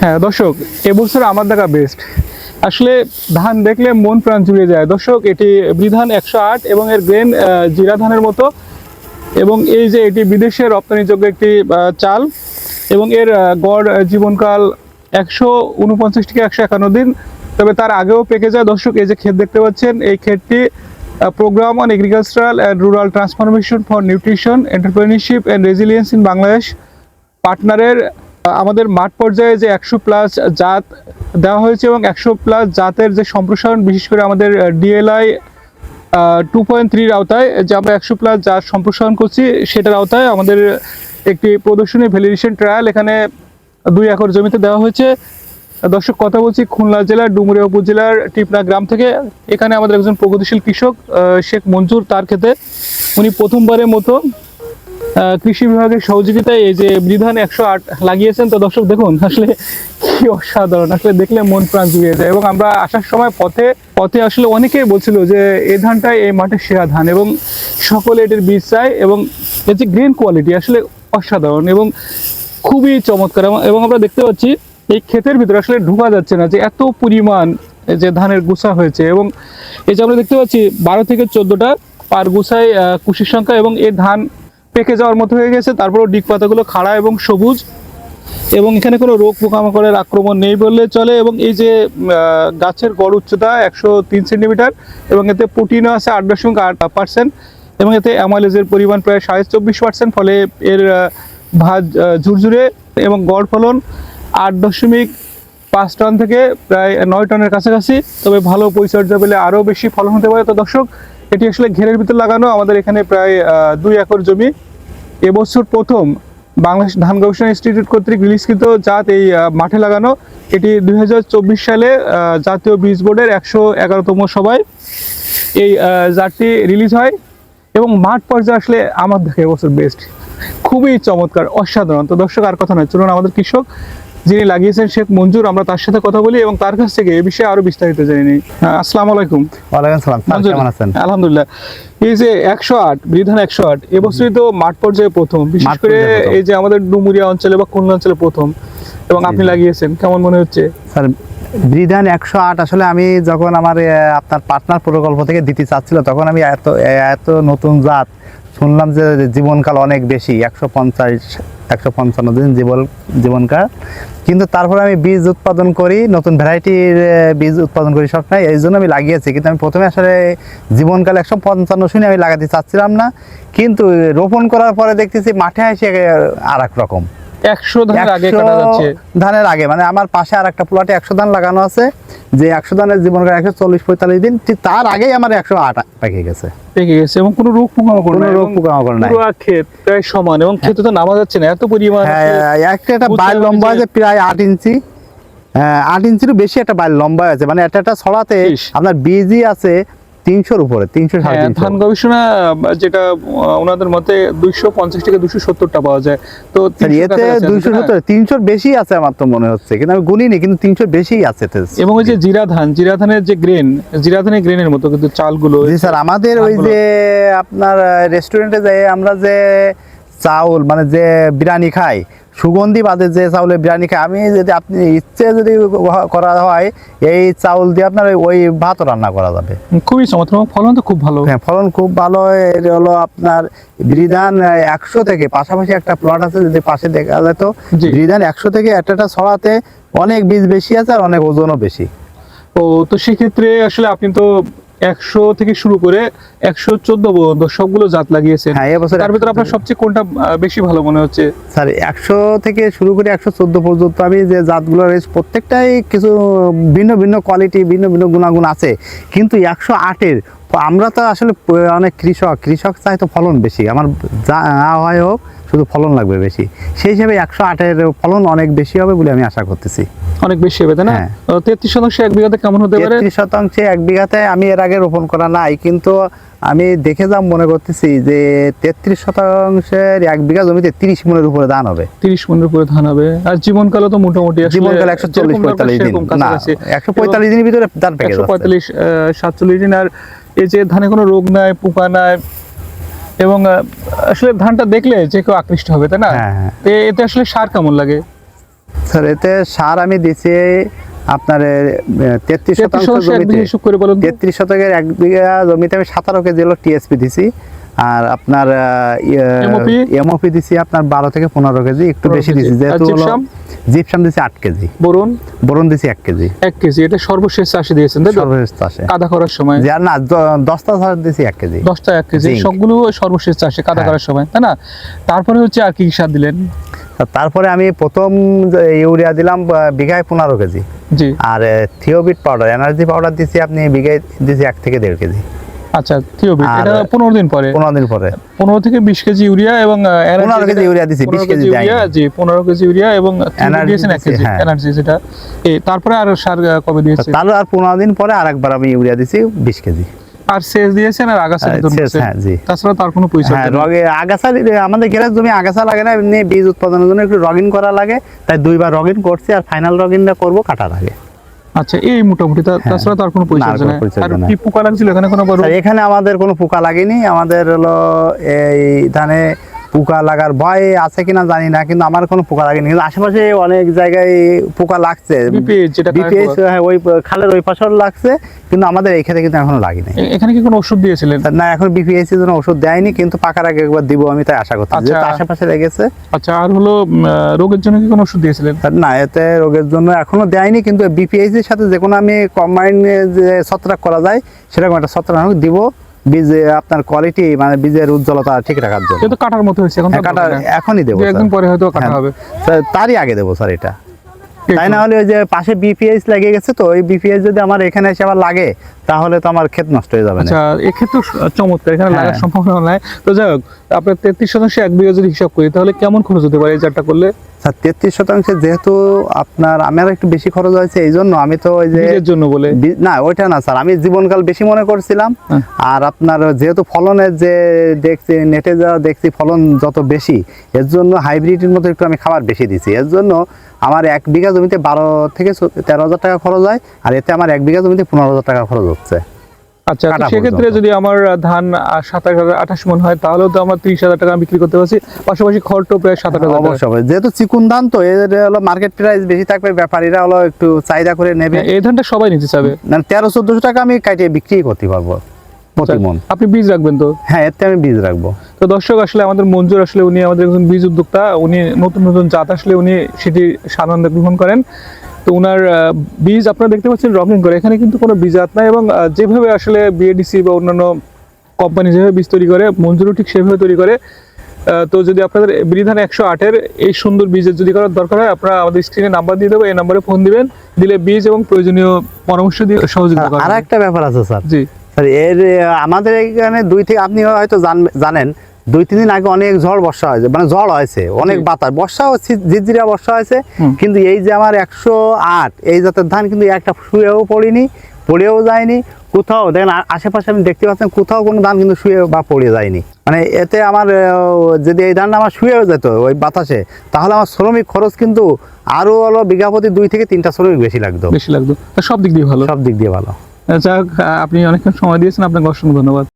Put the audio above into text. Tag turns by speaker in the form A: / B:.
A: হ্যাঁ দর্শক, এবছর আমার দেখা বেস্ট আসলে ধান দেখলে মন প্রাণ জুড়ে যায়। দর্শক, এটি বিধান একশো আট এবং এর গ্রেন জিরা ধানের মতো। এবং এই যে এটি বিদেশে রপ্তানিযোগ্য একটি চাল এবং এর গড় জীবনকাল একশো উনপঞ্চাশ থেকে একশো একান্ন দিন। তবে তার আগেও পেকে যায়। দর্শক, এই যে ক্ষেত দেখতে পাচ্ছেন, এই ক্ষেতটি programme on agricultural and rural transformation for nutrition entrepreneurship and resilience in Bangladesh পার্টনারের আমাদের মাঠ পর্যায়ে যে একশো প্লাস জাত দেওয়া হয়েছে এবং একশো প্লাস জাতের যে সম্প্রসারণ, বিশেষ করে আমাদের ডিএলআই টু পয়েন্ট থ্রির আওতায় যে আমরা একশো প্লাস জাত সম্প্রসারণ করছি, সেটার আওতায় আমাদের একটি প্রদর্শনী ভ্যালিডেশন ট্রায়াল এখানে দুই একর জমিতে দেওয়া হয়েছে। দর্শক, কথা বলছি খুলনা জেলার ডুমুরিয়া উপজেলার টিপনা গ্রাম থেকে। এখানে আমাদের একজন প্রগতিশীল কৃষক শেখ মঞ্জুর তার ক্ষেতে উনি প্রথমবারের মতো কৃষি বিভাগের সহযোগিতায় এই যে বিধান একশো আট লাগিয়েছেন, তো দর্শক দেখুন, আসলে কি অসাধারণ। আসলে দেখলে মন প্রাণ জুড়িয়ে যায়। এবং আমরা আসার সময় পথে পথে আসলে অনেকেই বলছিল যে এই ধানটাই এই মাঠের সেরা ধান এবং সকলে এটির বীজ চায় এবং এর যে গ্রিন কোয়ালিটি আসলে অসাধারণ এবং খুবই চমৎকার এবং- আমরা দেখতে পাচ্ছি এই ক্ষেতের ভিতরে আসলে ঢুকা যাচ্ছে না যে এত পরিমাণ যে ধানের গুছা হয়েছে এবং এই যে আমরা দেখতে পাচ্ছি বারো থেকে চোদ্দোটা পার গুছায় কুশির সংখ্যা এবং এই ধান পেকে যাওয়ার মতো হয়ে গেছে। তারপরও ডিক পাতাগুলো খাড়া এবং সবুজ। এবং এখানে কোনো রোগ পোকামাকড়ের আক্রমণ নেই বললে চলে। এবং এই যে গাছের গড় উচ্চতা একশো তিন সেন্টিমিটার এবং এতে প্রোটিনও আছে আট দশমিক আট পার্সেন্ট এবং এতে অ্যামাইলেজের পরিমাণ প্রায় সাড়ে চব্বিশ পার্সেন্ট। ফলে এর ভাজ ঝুরঝুরে এবং গড় ফলন আট দশমিক পাঁচ টন থেকে প্রায় নয় টনের কাছাকাছি। তবে ভালো পরিচর্যা পেলে আরও বেশি ফলন হতে পারে। তো দর্শক, এটি আসলে ঘেরের ভিতর লাগানো। আমাদের এখানে প্রায় দুই একর জমি। এবছর প্রথম বাংলাদেশ ধান গবেষণা ইনস্টিটিউট কর্তৃক রিলিজকৃত জাত এই মাঠে লাগানো। এটি দুই হাজার চব্বিশ সালে জাতীয় বীজ বোর্ডের একশো এগারোতম সভায় এই জাতটি রিলিজ হয় এবং মাঠ পর্যায়ে আসলে আমার দেখে এবছর বেস্ট খুবই চমৎকার, অসাধারণ। তো দর্শক, আর কথা নয়, চলুন আমাদের কৃষক যিনি লাগিয়েছেন শেখ মঞ্জুর আমরা তার সাথে কথা বলি এবং তার কাছ থেকে এ বিষয়ে আরও বিস্তারিত জেনে নিই। আসসালামু আলাইকুম।
B: ওয়ালাইকুম সালাম কেমন আছেন?
A: আলহামদুলিল্লাহ। এই যে একশো আট বিধান একশো আট এবছরই তো মাঠ পর্যায়ে প্রথম বিশেষ করে এই যে আমাদের ডুমুরিয়া অঞ্চলে বা খুলনা অঞ্চলে প্রথম এবং আপনি লাগিয়েছেন কেমন মনে হচ্ছে?
B: স্যার বিধান একশো আট আসলে আমি যখন আমার আপনার পার্টনার প্রকল্প থেকে দিতে চাচ্ছিল তখন আমি এত এত নতুন জাত শুনলাম যে জীবনকাল অনেক বেশি একশো পঞ্চাশ একশো পঞ্চান্ন দিন জীবন, জীবনকাল। কিন্তু তারপরে আমি বীজ উৎপাদন করি, নতুন ভ্যারাইটির বীজ উৎপাদন করি সব নাই এই জন্য আমি লাগিয়েছি। কিন্তু আমি প্রথমে আসলে জীবনকাল একশো পঞ্চান্ন শুনে আমি লাগাতে চাচ্ছিলাম না। কিন্তু রোপণ করার পরে দেখতেছি মাঠে আসে আর এক রকম।
A: একশো ধানের আগে কাটা যাচ্ছে।
B: ধানের আগে মানে আমার পাশে আর একটা প্লটে একশো ধান লাগানো আছে। যে একশো ধানের জীবনকাল একশো চল্লিশ পঁয়তাল্লিশ দিন তার আগেই আমার একশো আট পেকে গেছে।
A: পেকে গেছে এবং কোনো রোগ পোকামাকড় নাই
B: রোগ পোকামাকড় নাই।
A: পুরো ক্ষেত প্রায় সমান এবং ক্ষেতে তো নামা যাচ্ছে না এত পরিমাণ
B: হ্যাঁ একটা একটা
A: বুঝতে
B: লম্বা আছে প্রায় আট ইঞ্চি। হ্যাঁ, আট ইঞ্চিরও বেশি একটা বাইল লম্বা আছে মানে একটা একটা ছড়াতে আপনার বীজই আছে তিনশোর উপরে তিনশো
A: হ্যাঁ, ধান গবেষণা যেটা ওনাদের মতে দুইশো পঞ্চাশ থেকে দুশো সত্তরটা পাওয়া যায়। তো
B: এতে দুইশো সত্তর তিনশোর বেশি আছে আমার তো মনে হচ্ছে কিন্তু আমি গুনিনি কিন্তু তিনশোর বেশি আছে
A: এবং ওই যে জিরা ধান জিরা ধানের যে গ্রেন জিরা ধানের গ্রেনের মতো কিন্তু চালগুলো
B: জি স্যার আমাদের ওই যে আপনার রেস্টুরেন্টে যাই আমরা যে চাউল মানে যে বিরিয়ানি খাই সুগন্ধি বাদে যে চাউলের বিরিয়ানি খাই আমি যদি আপনি ইচ্ছে যদি করা হয় এই চাউল দিয়ে আপনার ওই- ভাতও রান্না করা যাবে।
A: খুবই চমৎকার ফলন তো খুব ভালো।
B: হ্যাঁ ফলন খুব ভালো। এর হলো আপনার বিধান একশো থেকে পাশাপাশি একটা প্লট আছে যদি পাশে দেখা যায় তো। বিধান একশো থেকে একটা একটা ছড়াতে অনেক বীজ বেশি আছে আর অনেক ওজনও বেশি।
A: ও তো সেক্ষেত্রে আসলে আপনি তো একশো থেকে শুরু করে একশো চোদ্দ পর্যন্ত সবগুলো জাত লাগিয়েছেন।
B: হ্যাঁ এবছর
A: তার ভিতরে আপনার সবচেয়ে কোনটা বেশি ভালো মনে হচ্ছে?
B: স্যার একশো থেকে শুরু করে একশো চোদ্দ পর্যন্ত আমি যে জাতগুলো রয়েছে প্রত্যেকটাই কিছু ভিন্ন ভিন্ন কোয়ালিটি ভিন্ন ভিন্ন গুণাগুণ আছে। কিন্তু একশো আটের আমরা তো আসলে অনেক কৃষক কৃষক চাই তো ফলন বেশি। আমার যা হয় হোক শুধু ফলন লাগবে বেশি। সেই হিসেবে একশো আটের ফলন অনেক বেশি হবে বলে আমি আশা করতেছি।
A: অনেক বেশি হবে তাই না?
B: হ্যাঁ।
A: তেত্রিশ শতাংশ এক বিঘাতে কেমন হতে পারে?
B: তেত্রিশ শতাংশে এক বিঘাতে আমি এর আগে রোপণ করা নাই কিন্তু আমি দেখে যা মনে করতেছি যে তেত্রিশ শতাংশের এক বিঘা জমিতে তিরিশ মনের উপরে ধান হবে।
A: তিরিশ মনের উপরে ধান হবে। আর জীবনকালও তো মোটামুটি
B: জীবনকাল একশো চল্লিশ পঁয়তাল্লিশ দিন। না একশো পঁয়তাল্লিশ দিনের ভিতরে ধান
A: একশো পঁয়তাল্লিশ সাতচল্লিশ দিন। আর এই যে ধানে কোনো রোগ নাই পোকা নাই এবং আসলে ধানটা দেখলে যে কেউ আকৃষ্ট হবে তাই না?
B: হ্যাঁ, হ্যাঁ।
A: এতে আসলে সার কেমন লাগে?
B: স্যার এতে সার আমি দিছি আপনার তেত্রিশ শতাংশ জমিতে। তেত্রিশ শতকের এক বিঘা জমিতে আমি সতেরো কেজি হলো টিএসপি দিছি। আর আপনার এমওপি দিছি আপনার বারো থেকে পনেরো কেজি একটু বেশি। দিছি যেহেতু হলো
A: জিপসাম?
B: দিছি আট কেজি।
A: বরুণ?
B: বোরন দিছি এক কেজি।
A: এক কেজি এটা সর্বশেষ চাষে দিয়েছেন তাই
B: সর্বশেষ চাষে।
A: কাদা করার সময়।
B: যে না দশটা সার দিছি এক কেজি।
A: দশটা এক কেজি। সবগুলো সর্বশেষ চাষে কাদা
B: হ্যাঁ।
A: করার সময় তাই না? তারপরে হচ্ছে আর কি সার দিলেন?
B: তারপরে আমি প্রথম ইউরিয়া দিলাম বিঘায় পনেরো কেজি। আর থিওবিট পাউডার এনার্জি পাউডার দিছি আপনি বিঘায় দিছি এক থেকে দেড় কেজি।
A: আচ্ছা থিওবিট এটা দিন পরে?
B: পনেরো দিন পরে।
A: পনেরো থেকে বিশ কেজি ইউরিয়া এবং
B: 15 কেজি ইউরিয়া দিছি, 20 কেজি
A: ইউরিয়া জি পনেরো কেজি ইউরিয়া এবং দিয়েছেন কেজি
B: হ্যাঁ।
A: এনার্জি যেটা। এই তারপরে আর সার কবে দিয়েছে
B: তাহলে আর পনেরো দিন পরে আর একবার আমি ইউরিয়া দিছি বিশ কেজি।
A: আর সেচ দিয়েছেন আর আগাছা
B: হ্যাঁ। হ্যাঁ, জি।
A: তাছাড়া তার কোনো পয়সা
B: হ্যাঁ রগে আগাছা আমাদের গ্যারেজ জমি আগাছা লাগে না এমনি বীজ উৎপাদনের জন্য একটু রগিন করা লাগে তাই দুইবার রগিন করছি আর ফাইনাল রগিনটা করব কাটার আগে
A: আচ্ছা এই মোটামুটি তাছাড়া তার কোনো পয়সা
B: হ্যাঁ।
A: আছে না আর কি পোকা লাগছিল এখানে কোনো
B: এখানে আমাদের কোনো পোকা লাগেনি আমাদের হলো এই ধানে পোকা লাগার ভয় আছে কিনা জানি না কিন্তু আমার কোনো পোকা লাগেনি। কিন্তু আশেপাশে অনেক জায়গায় পোকা লাগছে। বিপিএস হ্যাঁ ওই খালের ওই পাশেও লাগছে কিন্তু আমাদের এইখানে কিন্তু এখনও লাগেনি।
A: এখানে কি কোনো ওষুধ দিয়েছিলেন?
B: না এখন বিপিএস এর জন্য ওষুধ দেয়নি কিন্তু পাকার আগে একবার দিব আমি তাই আশা করছি।
A: আচ্ছা।
B: যেহেতু আশেপাশে লেগেছে।
A: আচ্ছা আর হলো রোগের জন্য কি কোনো ওষুধ দিয়েছিলেন?
B: না এতে রোগের জন্য এখনও দেয়নি কিন্তু বিপিএইচ এর সাথে যে কোনো আমি কম্বাইন যে ছত্রাক করা যায় সেরকম একটা ছত্রাক দিব। বীজ আপনার কোয়ালিটি মানে বীজের উজ্জ্বলতা ঠিক রাখার জন্য।
A: কিন্তু কাটার মতো হয়েছে এখন
B: হ্যাঁ, কাটা এখনই দেবো
A: একদিন পরে হয়তো কাটা
B: হ্যাঁ,
A: হবে
B: তারই আগে দেবো স্যার এটা। তাই না হলে ওই যে পাশে বিপিএইচ লেগে গেছে তো ওই বিপিএইচ যদি আমার এখানে এসে আবার লাগে তাহলে তো আমার ক্ষেত নষ্ট হয়ে যাবে
A: আচ্ছা এক্ষেত্রে চমৎকার এখানে
B: হ্যাঁ।
A: লাগার সম্ভাবনা নাই। তো যাই হোক আপনার তেত্রিশ শতাংশ এক বিঘা যদি হিসাব করি তাহলে কেমন খরচ হতে পারে এই চারটা করলে?
B: স্যার তেত্রিশ শতাংশে যেহেতু আপনার আমার একটু বেশি খরচ হয়েছে এই জন্য আমি তো ওই যে
A: বীজের জন্য বলে?
B: না ওইটা না স্যার আমি জীবনকাল বেশি মনে করছিলাম।
A: হ্যাঁ।
B: আর আপনার যেহেতু ফলনের যে দেখছি নেটে যা দেখছি ফলন যত বেশি এর জন্য হাইব্রিডের মতো একটু আমি খাবার বেশি দিছি। এর জন্য আমার এক বিঘা জমিতে বারো থেকে তেরো হাজার টাকা খরচ হয় আর এতে আমার এক বিঘা জমিতে পনেরো হাজার টাকা খরচ হচ্ছে।
A: আচ্ছা সেক্ষেত্রে যদি আমার ধান সাতাশ হাজার আঠাশ মন হয় তাহলেও তো আমার তিরিশ হাজার টাকা বিক্রি করতে পারছি। পাশাপাশি খড়টো প্রায় সাতাশ হাজার টাকা।
B: অবশ্যই অবশ্যই। যেহেতু চিকুন ধান তো এর হলো মার্কেট প্রাইস বেশি থাকবে ব্যাপারীরা হলো একটু চাহিদা করে নেবে।
A: হ্যাঁ, এই ধানটা সবাই নিতে চাবে।
B: মানে তেরো চোদ্দশো টাকা আমি কাটিয়ে বিক্রি করতে পারব। প্রতি মন
A: আপনি বীজ রাখবেন তো?
B: হ্যাঁ এতে আমি বীজ রাখব।
A: তো দর্শক আসলে আমাদের মঞ্জুর আসলে উনি আমাদের একজন বীজ উদ্যোক্তা উনি নতুন নতুন জাত আসলে উনি সেটি সানন্দ গ্রহণ করেন। তো উনার বীজ আপনারা দেখতে পাচ্ছেন রকিং করে এখানে কিন্তু কোনো বীজ জাত নাই এবং যেভাবে আসলে বিএডিসি বা অন্যান্য কোম্পানি যেভাবে বীজ তৈরি করে মঞ্জুরও ঠিক সেভাবে তৈরি করে। তো যদি আপনাদের বিধান একশো আটের এই সুন্দর বীজের যদি করার দরকার হয় আপনারা আমাদের স্ক্রিনে নাম্বার দিয়ে দেবো এই নাম্বারে ফোন দিবেন দিলে বীজ এবং প্রয়োজনীয় পরামর্শ দিয়ে সহযোগিতা
B: আর একটা ব্যাপার আছে স্যার।
A: জি।
B: এর আমাদের এখানে দুই থেকে আপনি হয়তো জান- জানেন দুই তিন দিন আগে অনেক ঝড় বর্ষা হয়েছে মানে ঝড় হয়েছে অনেক বাতাস বর্ষা ঝিরঝিরা বর্ষা হয়েছে কিন্তু এই যে আমার একশো আট এই জাতের ধান কিন্তু একটা শুয়েও পড়িনি পড়েও যায়নি কোথাও দেখেন আশেপাশে আমি দেখতে পাচ্ছেন কোথাও কোনো ধান কিন্তু শুয়ে বা পড়ে যায়নি। মানে এতে আমার যদি এই ধানটা আমার শুয়েও যেত ওই বাতাসে তাহলে আমার শ্রমিক খরচ কিন্তু আরও হলো বিঘা প্রতি দুই থেকে তিনটা শ্রমিক বেশি লাগতো।
A: বেশি লাগতো। সব দিক দিয়ে ভালো?
B: সব দিক দিয়ে ভালো।
A: যাক আপনি অনেকক্ষণ সময় দিয়েছেন আপনাকে অসংখ্য ধন্যবাদ।